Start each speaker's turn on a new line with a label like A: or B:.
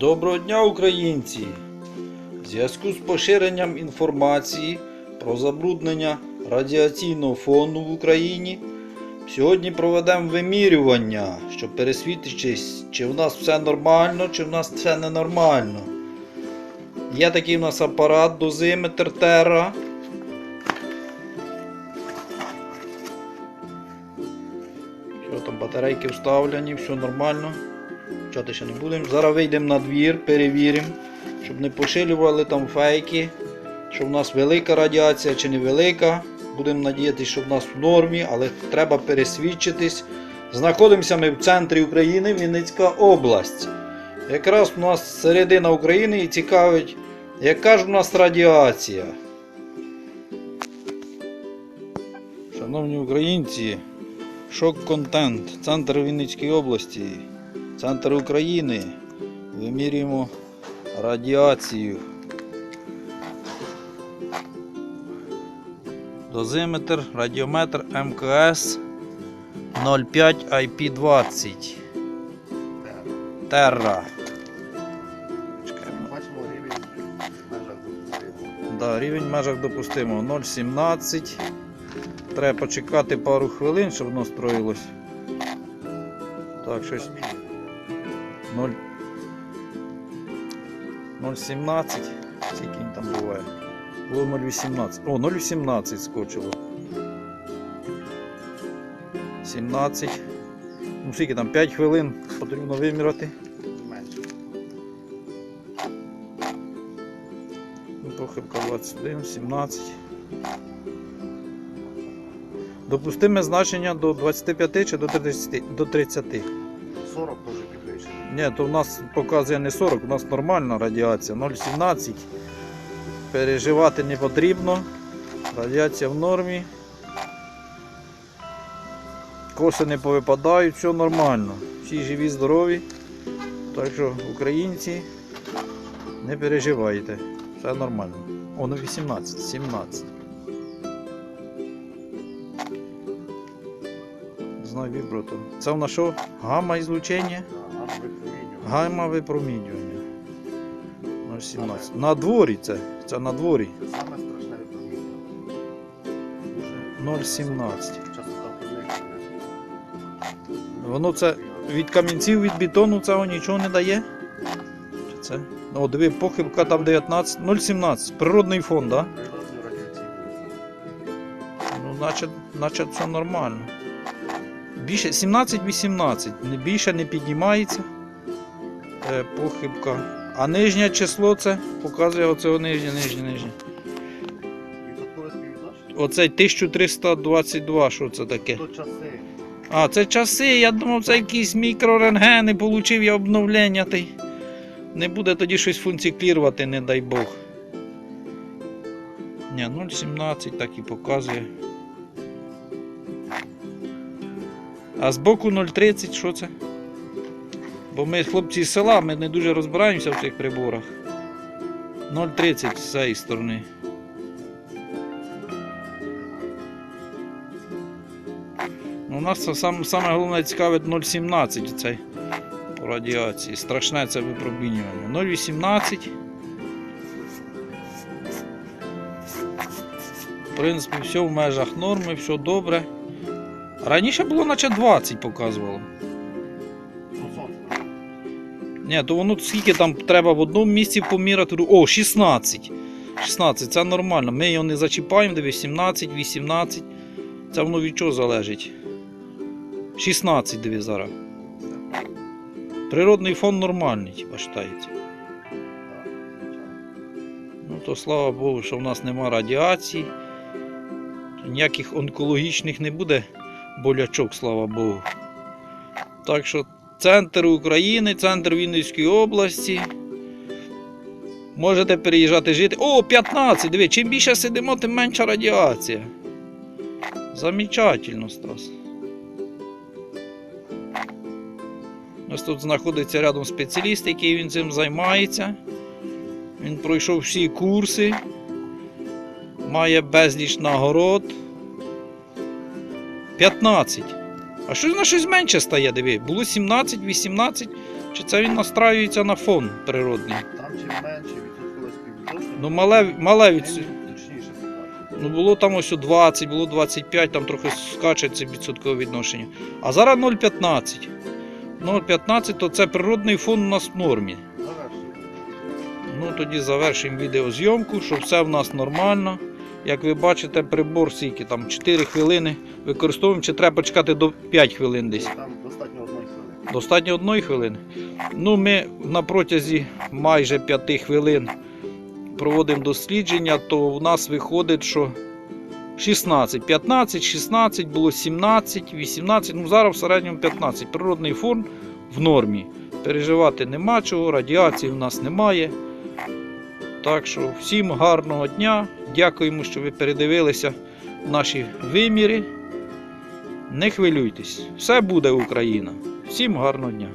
A: Доброго дня, українці! В зв'язку з поширенням інформації про забруднення радіаційного фону в Україні сьогодні проведемо вимірювання, щоб пересвідчитись, чи в нас все нормально, чи в нас все ненормально. Є такий у нас апарат дозиметр Терра. Що там, батарейки вставлені, все нормально. Чати не будемо. Зараз вийдемо на двір, перевіримо, щоб не поширювали там фейки, що в нас велика радіація чи невелика. Будемо надіятися, що в нас в нормі, але треба пересвідчитись. Знаходимося ми в центрі України, Вінницька область. Якраз у нас середина України і цікавить, яка ж у нас радіація. Шановні українці, шок-контент, центр Вінницької області. Центр України. Вимірюємо радіацію. Дозиметр, радіометр МКС 05 IP20. Терра.
B: Бачимо рівень в межах допустимого.
A: Да, рівень в межах допустимого 0,17. Треба почекати пару хвилин, щоб воно строїлось. Так, щось 0. 0,17. Скільки він там буває? Було 0,18. О, 0,18 скочило. 17. Ну скільки там 5 хвилин потрібно виміряти.
B: Менше.
A: Ну, Похибка 21, 17. Допустиме значення до 25 чи до 30? До 30.
B: 40 теж підвищено.
A: Ні, то в нас показує не 40, у нас нормальна радіація 0,17. Переживати не потрібно. Радіація в нормі. Коси не повипадають, все нормально. Всі живі, здорові. Так що, українці, не переживайте. Все нормально. О, ну 18, 17. Знаю віброто. Це в нас що? Гамма ізлучення?
B: А аж випромінювання.
A: Гамма випромінювання. 0,17. На дворі це. Це на дворі.
B: Це саме страшне випромінювання.
A: 0,17. Воно це від камінців, від бетону цього нічого не дає? Це? О, диви, похибка там 19. 0,17. Природний фон, так? Да? Ну, значить, значить все нормально. Більше 17-18. Не більше не піднімається. Е, похибка. А нижнє число це показує оце нижнє, нижнє, нижнє. Оцей 1322, що це таке? А, це часи, я думав, це якісь мікрорентгени, получив я обновлення. Й не буде тоді щось функціклірувати, не дай Бог. Ні, 0,17 так і показує. А збоку 0,30 що це? Бо ми хлопці з села, ми не дуже розбираємося в цих приборах. 0,30 з цієї сторони. Ну, У нас це сам, саме головне цікавить 0,17 цей по радіації. Страшне це випромінювання. 0,18. В принципі, все в межах норми, все добре. Раніше було наче 20 показувало. Ні, то воно скільки там треба в одному місці поміряти. О, 16. 16, це нормально. Ми його не зачіпаємо, де 18, 18. Це воно від чого залежить? 16 диви зараз. Природний фон нормальний, вважається. Ну то слава Богу, що в нас нема радіації. Ніяких онкологічних не буде болячок, слава Богу. Так що центр України, центр Вінницької області. Можете переїжджати жити. О, 15! Диви, чим більше сидимо, тим менша радіація. Замечательно, Стас. Ось тут знаходиться рядом спеціаліст, який він цим займається. Він пройшов всі курси, має безліч нагород. 15. А щось на щось менше стає, диви. Було 17, 18. Чи це він настраюється на фон природний?
B: Там чим менше відсоткове співвідношення,
A: Ну, мале, мале від...
B: точніше.
A: Ну, було там ось у 20, було 25, там трохи скаче це відсоткове відношення. А зараз 0,15. 0,15 то це природний фон у нас в нормі. Ну тоді завершимо відеозйомку, що все в нас нормально. Як ви бачите, прибор скільки там 4 хвилини використовуємо, чи треба почекати до 5 хвилин десь.
B: Там достатньо одної хвилини.
A: Достатньо одної хвилини. Ну, ми на протязі майже 5 хвилин проводимо дослідження, то в нас виходить, що 16, 15, 16, було 17, 18, ну зараз в середньому 15. Природний фон в нормі. Переживати нема чого, радіації в нас немає. Так що всім гарного дня. Дякуємо, що ви передивилися наші виміри. Не хвилюйтесь, все буде Україна. Всім гарного дня.